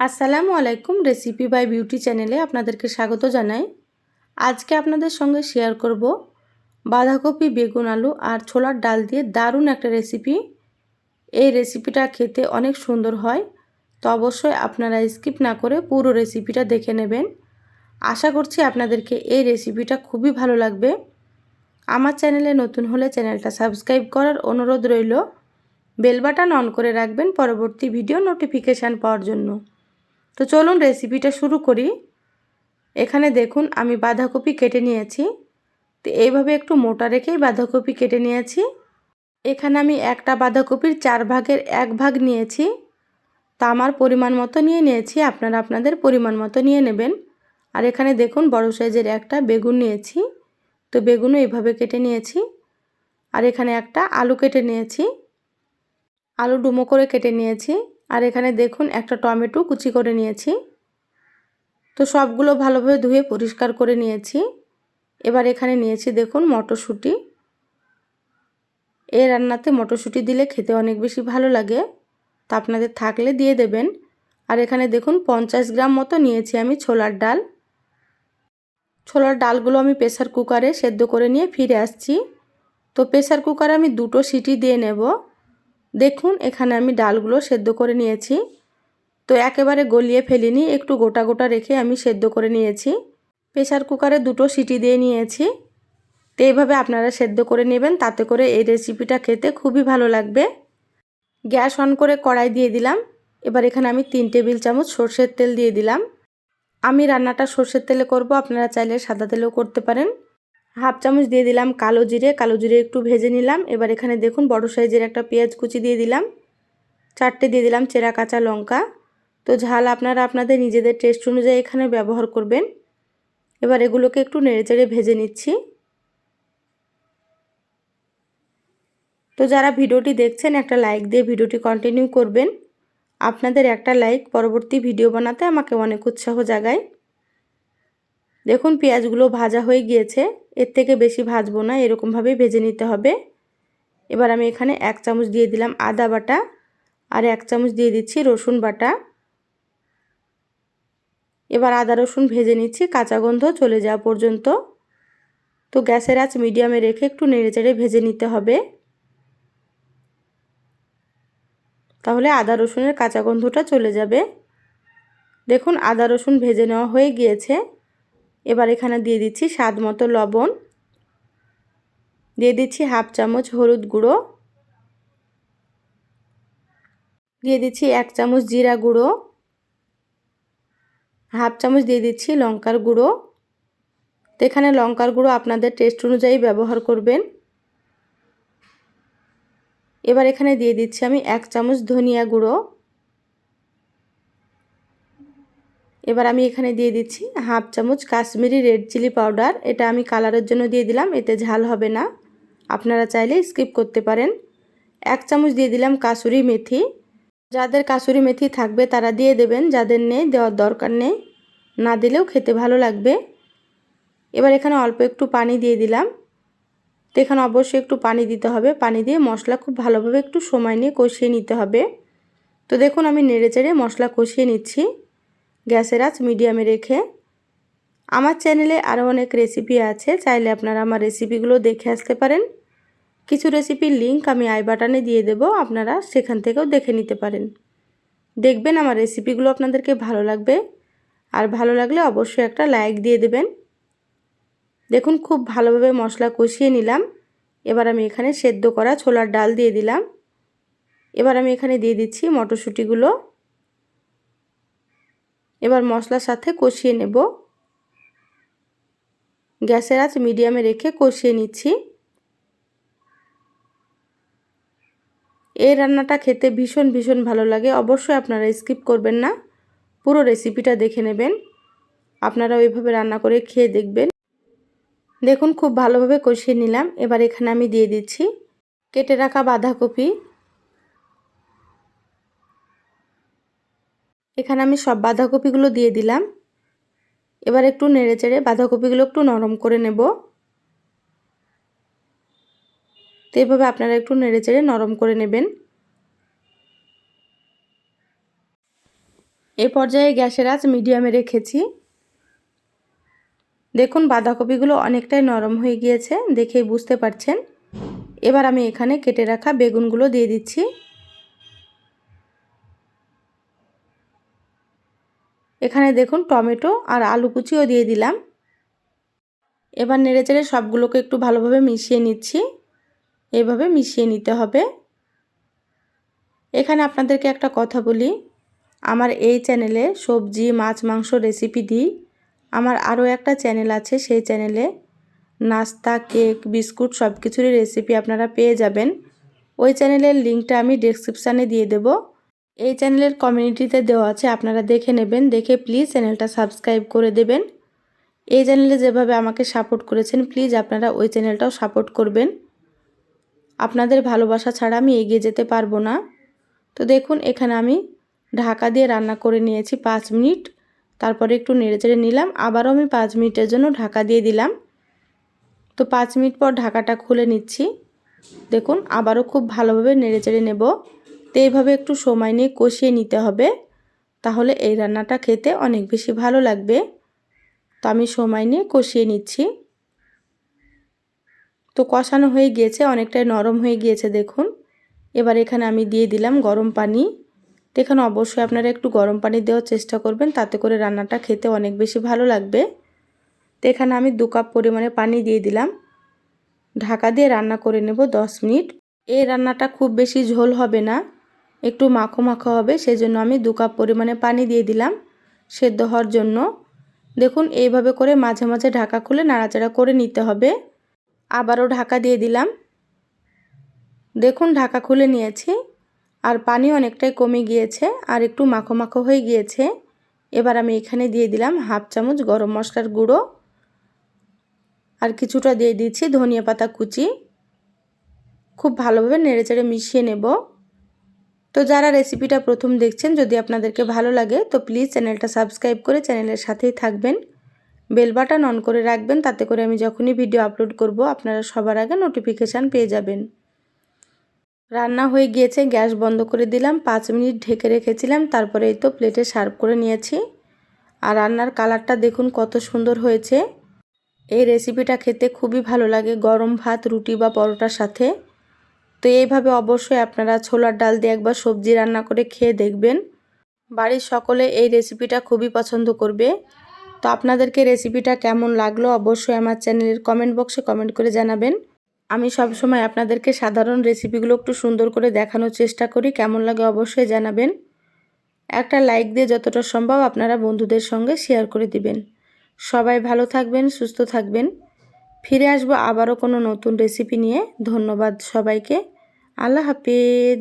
আসসালামু আলাইকুম recipe by beauty চ্যানেলে আপনাদেরকে স্বাগত জানাই। আজকে আপনাদের সঙ্গে শেয়ার করব বাঁধাকপি, বেগুন, আলু আর ছোলার ডাল দিয়ে দারুণ একটা রেসিপি এই রেসিপিটা খেতে অনেক সুন্দর হয়, তো অবশ্যই আপনারা স্কিপ না করে পুরো রেসিপিটা দেখে নেবেন। আশা করছি আপনাদেরকে এই রেসিপিটা খুবই ভালো লাগবে। আমার চ্যানেলে নতুন হলে চ্যানেলটা সাবস্ক্রাইব করার অনুরোধ রইল। বেল বাটন অন করে রাখবেন পরবর্তী ভিডিও নোটিফিকেশান পাওয়ার জন্য। তো চলুন রেসিপিটা শুরু করি। এখানে দেখুন, আমি বাঁধাকপি কেটে নিয়েছি। তো এইভাবে একটু মোটা রেখেই বাঁধাকপি কেটে নিয়েছি। এখানে আমি একটা বাঁধাকপির চার ভাগের এক ভাগ নিয়েছি। তা আমার পরিমাণ মতো নিয়ে নিয়েছি, আপনারা আপনাদের পরিমাণ মতো নিয়ে নেবেন। আর এখানে দেখুন, বড় সাইজের একটা বেগুন নিয়েছি। তো বেগুনও এইভাবে কেটে নিয়েছি। আর এখানে একটা আলু কেটে নিয়েছি। আলু ডুমো করে কেটে নিয়েছি। আর এখানে দেখুন একটা টমেটো কুচি করে নিয়েছি। তো সবগুলো ভালোভাবে ধুয়ে পরিষ্কার করে নিয়েছি। এবার এখানে নিয়েছি দেখুন মটরশুঁটি। এই রান্নাতে মটরশুঁটি দিলে খেতে অনেক বেশি ভালো লাগে। তা আপনাদের থাকলে দিয়ে দেবেন। আর এখানে দেখুন পঞ্চাশ গ্রাম মতো নিয়েছি আমি ছোলার ডাল। ছোলার ডালগুলো আমি প্রেসার কুকারে সেদ্ধ করে নিয়ে ফিরে আসছি। তো প্রেসার কুকারে আমি দুটো সিটি দিয়ে নেব। দেখুন, এখানে আমি ডালগুলো সেদ্ধ করে নিয়েছি। তো একেবারে গলিয়ে ফেলিনি, একটু গোটা গোটা রেখে আমি সেদ্ধ করে নিয়েছি। প্রেসার কুকারে দুটো সিটি দিয়ে নিয়েছি। তো এইভাবে আপনারা সেদ্ধ করে নেবেন, তাতে করে এই রেসিপিটা খেতে খুবই ভালো লাগবে। গ্যাস অন করে কড়াই দিয়ে দিলাম। এবার এখানে আমি তিন টেবিল চামচ সর্ষের তেল দিয়ে দিলাম। আমি রান্নাটা সর্ষের তেলে করব, আপনারা চাইলে সাদা তেলেও করতে পারেন। হাফ চামচ দিয়ে দিলাম কালো জিরে কালো জিরে একটু ভেজে নিলাম। এবার এখানে দেখুন বড় সাইজের একটা পেঁয়াজ কুচি দিয়ে দিলাম। চারটে দিয়ে দিলাম চেরা কাঁচা লঙ্কা। তো ঝাল আপনারা আপনাদের নিজেদের টেস্ট অনুযায়ী এখানে ব্যবহার করবেন। এবার এগুলোকে একটু নেড়েচেড়ে ভেজে নিচ্ছি। তো যারা ভিডিওটি দেখছেন, একটা লাইক দিয়ে ভিডিওটি কন্টিনিউ করবেন। আপনাদের একটা লাইক পরবর্তী ভিডিও বানাতে আমাকে অনেক উৎসাহ জাগায়। দেখুন পেঁয়াজগুলো ভাজা হয়ে গিয়েছে। এর থেকে বেশি ভাজবো না, এরকমভাবেই ভেজে নিতে হবে। এবার আমি এখানে এক চামচ দিয়ে দিলাম আদা বাটা আর এক চামচ দিয়ে দিচ্ছি রসুন বাটা। এবার আদা রসুন ভেজে নিচ্ছি, কাঁচা গন্ধ চলে যাওয়া পর্যন্ত। তো গ্যাসের আঁচ মিডিয়ামে রেখে একটু নেড়েচেড়ে ভেজে নিতে হবে। তাহলে আদা রসুনের কাঁচা গন্ধটা চলে যাবে। দেখুন, আদা রসুন ভেজে নেওয়া হয়ে গিয়েছে। এবার এখানে দিয়ে দিচ্ছি স্বাদ মতো লবণ। দিয়ে দিচ্ছি হাফ চামচ হলুদ গুঁড়ো। দিয়ে দিচ্ছি এক চামচ জিরা গুঁড়ো। হাফ চামচ দিয়ে দিচ্ছি লঙ্কার গুঁড়ো। তো এখানে লঙ্কার গুঁড়ো আপনাদের টেস্ট অনুযায়ী ব্যবহার করবেন। এবার এখানে দিয়ে দিচ্ছি আমি এক চামচ ধনিয়া গুঁড়ো। এবার আমি এখানে দিয়ে দিচ্ছি হাফ চামচ কাশ্মীরি রেড চিলি পাউডার। এটা আমি কালারের জন্য দিয়ে দিলাম, এতে ঝাল হবে না। আপনারা চাইলে স্কিপ করতে পারেন। এক চামচ দিয়ে দিলাম কাসুরি মেথি। যাদের কাসুরি মেথি থাকবে তারা দিয়ে দেবেন, যাদের নেই দেওয়ার দরকার নেই। না দিলেও খেতে ভালো লাগবে। এবার এখানে অল্প একটু পানি দিয়ে দিলাম। তো এখানে অবশ্যই একটু পানি দিতে হবে। পানি দিয়ে মশলা খুব ভালোভাবে একটু সময় নিয়ে কষিয়ে নিতে হবে। তো দেখুন আমি নেড়ে চেড়ে মশলা কষিয়ে নিচ্ছি। গ্যাসের আঁচ মিডিয়ামে রেখে আমার চ্যানেলে আরও অনেক রেসিপি আছে, চাইলে আপনারা আমার রেসিপিগুলো দেখে আসতে পারেন। কিছু রেসিপির লিঙ্ক আমি আই বাটনে দিয়ে দেব, আপনারা সেখান থেকেও দেখে নিতে পারেন। দেখবেন আমার রেসিপিগুলো আপনাদেরকে ভালো লাগবে, আর ভালো লাগলে অবশ্যই একটা লাইক দিয়ে দেবেন। দেখুন, খুব ভালোভাবে মশলা কষিয়ে নিলাম। এবার আমি এখানে সেদ্ধ করা ছোলার ডাল দিয়ে দিলাম। এবার আমি এখানে দিয়ে দিচ্ছি মটরশুঁটিগুলো। এবার মশলার সাথে কষিয়ে নেব। গ্যাসের আঁচ মিডিয়ামে রেখে কষিয়ে নিচ্ছি। এই রান্নাটা খেতে ভীষণ ভীষণ ভালো লাগে। অবশ্যই আপনারা স্কিপ করবেন না। পুরো রেসিপিটা দেখে নেবেন। আপনারা ওইভাবে রান্না করে খেয়ে দেখবেন। দেখুন, খুব ভালোভাবে কষিয়ে নিলাম। এবার এখানে আমি দিয়ে দিচ্ছি কেটে রাখা বাঁধাকপি। এখানে আমি সব বাঁধাকপিগুলো দিয়ে দিলাম। এবার একটু নেড়ে চেড়ে বাঁধাকপিগুলো একটু নরম করে নেব। তো এভাবে আপনারা একটু নেড়ে চেড়ে নরম করে নেবেন। এ পর্যায়ে গ্যাসের আঁচ মিডিয়ামে রেখেছি। দেখুন বাঁধাকপিগুলো অনেকটাই নরম হয়ে গিয়েছে, দেখেই বুঝতে পারছেন। এবার আমি এখানে কেটে রাখা বেগুনগুলো দিয়ে দিচ্ছি। এখানে দেখুন টমেটো আর আলু কুচিও দিয়ে দিলাম। এবার নেড়েচেড়ে সবগুলোকে একটু ভালোভাবে মিশিয়ে নিচ্ছি। এভাবে মিশিয়ে নিতে হবে। এখানে আপনাদেরকে একটা কথা বলি। আমার এই চ্যানেলে সবজি, মাছ, মাংস রেসিপি দিই। আমার আরও একটা চ্যানেল আছে সেই চ্যানেলে। নাস্তা, কেক, বিস্কুট সব কিছুরই রেসিপি আপনারা পেয়ে যাবেন। ওই চ্যানেলের লিঙ্কটা আমি ডেসক্রিপশানে দিয়ে দেব। এই চ্যানেলের কমিউনিটিতে দেওয়া আছে, আপনারা দেখে নেবেন। দেখে প্লিজ চ্যানেলটা সাবস্ক্রাইব করে দেবেন। এই চ্যানেলে যেভাবে আমাকে সাপোর্ট করেছেন প্লিজ আপনারা ওই চ্যানেলটাও সাপোর্ট করবেন। আপনাদের ভালোবাসা ছাড়া আমি এগিয়ে যেতে পারব না। তো দেখুন, এখানে আমি ঢাকা দিয়ে রান্না করে নিয়েছি পাঁচ মিনিট। তারপরে একটু নেড়েচেড়ে নিলাম। আবারও আমি পাঁচ মিনিটের জন্য ঢাকা দিয়ে দিলাম। তো পাঁচ মিনিট পর ঢাকাটা খুলে নিচ্ছি। দেখুন, আবারও খুব ভালোভাবে নেড়ে চেড়ে নেব। তো এইভাবে একটু সময় নিয়ে কষিয়ে নিতে হবে। তাহলে এই রান্নাটা খেতে অনেক বেশি ভালো লাগবে। তো আমি সময় নিয়ে কষিয়ে নিচ্ছি। তো কষানো হয়ে গিয়েছে, অনেকটাই নরম হয়ে গিয়েছে, দেখুন। এবার এখানে আমি দিয়ে দিলাম গরম পানি। তো এখানে অবশ্যই আপনারা একটু গরম পানি দেওয়ার চেষ্টা করবেন, তাতে করে রান্নাটা খেতে অনেক বেশি ভালো লাগবে। তো এখানে আমি দু কাপ পরিমাণে পানি দিয়ে দিলাম। ঢাকা দিয়ে রান্না করে নেব দশ মিনিট। এই রান্নাটা খুব বেশি ঝোল হবে না। একটু মাখো মাখো হবে, সেজন্য আমি দু কাপ পরিমাণে পানি দিয়ে দিলাম সেদ্ধ হওয়ার জন্য। দেখুন, এইভাবে করে মাঝে মাঝে ঢাকা খুলে নাড়াচাড়া করে নিতে হবে। আবারও ঢাকা দিয়ে দিলাম। দেখুন, ঢাকা খুলে নিয়েছি আর পানি অনেকটাই কমে গিয়েছে আর একটু মাখো মাখো হয়ে গিয়েছে। এবার আমি এখানে দিয়ে দিলাম হাফ চামচ গরম মশলার গুঁড়ো। আর কিছুটা দিয়ে দিচ্ছি ধনিয়া পাতা কুচি। খুব ভালোভাবে নেড়েচেড়ে মিশিয়ে নেব। তো যারা রেসিপিটা প্রথম দেখছেন, যদি আপনাদেরকে ভালো লাগে, তো প্লিজ চ্যানেলটা সাবস্ক্রাইব করে চ্যানেলের সাথেই থাকবেন। বেল বাটন অন করে রাখবেন, তাতে করে আমি যখনই ভিডিও আপলোড করব, আপনারা সবার আগে নোটিফিকেশান পেয়ে যাবেন। রান্না হয়ে গিয়েছে, গ্যাস বন্ধ করে দিলাম, পাঁচ মিনিট ঢেকে রেখেছিলাম, তারপরে এই তো প্লেটে সার্ভ করে নিয়েছি। আর রান্নার কালারটা দেখুন কত সুন্দর হয়েছে। এই রেসিপিটা খেতে খুবই ভালো লাগে, গরম ভাত, রুটি বা পরোটার সাথে। তো এইভাবে অবশ্যই আপনারা ছোলার ডাল দিয়ে একবার সবজি রান্না করে খেয়ে দেখবেন। বাড়ির সকলে এই রেসিপিটা খুবই পছন্দ করবে। তো আপনাদেরকে রেসিপিটা কেমন লাগল অবশ্যই আমার চ্যানেলের কমেন্ট বক্সে কমেন্ট করে জানাবেন। আমি সব সময় আপনাদেরকে সাধারণ রেসিপিগুলো একটু সুন্দর করে দেখানোর চেষ্টা করি, কেমন লাগে অবশ্যই জানাবেন। একটা লাইক দিয়ে যতটা সম্ভব আপনারা বন্ধুদের সঙ্গে শেয়ার করে দিবেন। সবাই ভালো থাকবেন, সুস্থ থাকবেন। ফিরে আসব আবারও কোনো নতুন রেসিপি নিয়ে। ধন্যবাদ সবাইকে। আল্লাহ হাফিজ।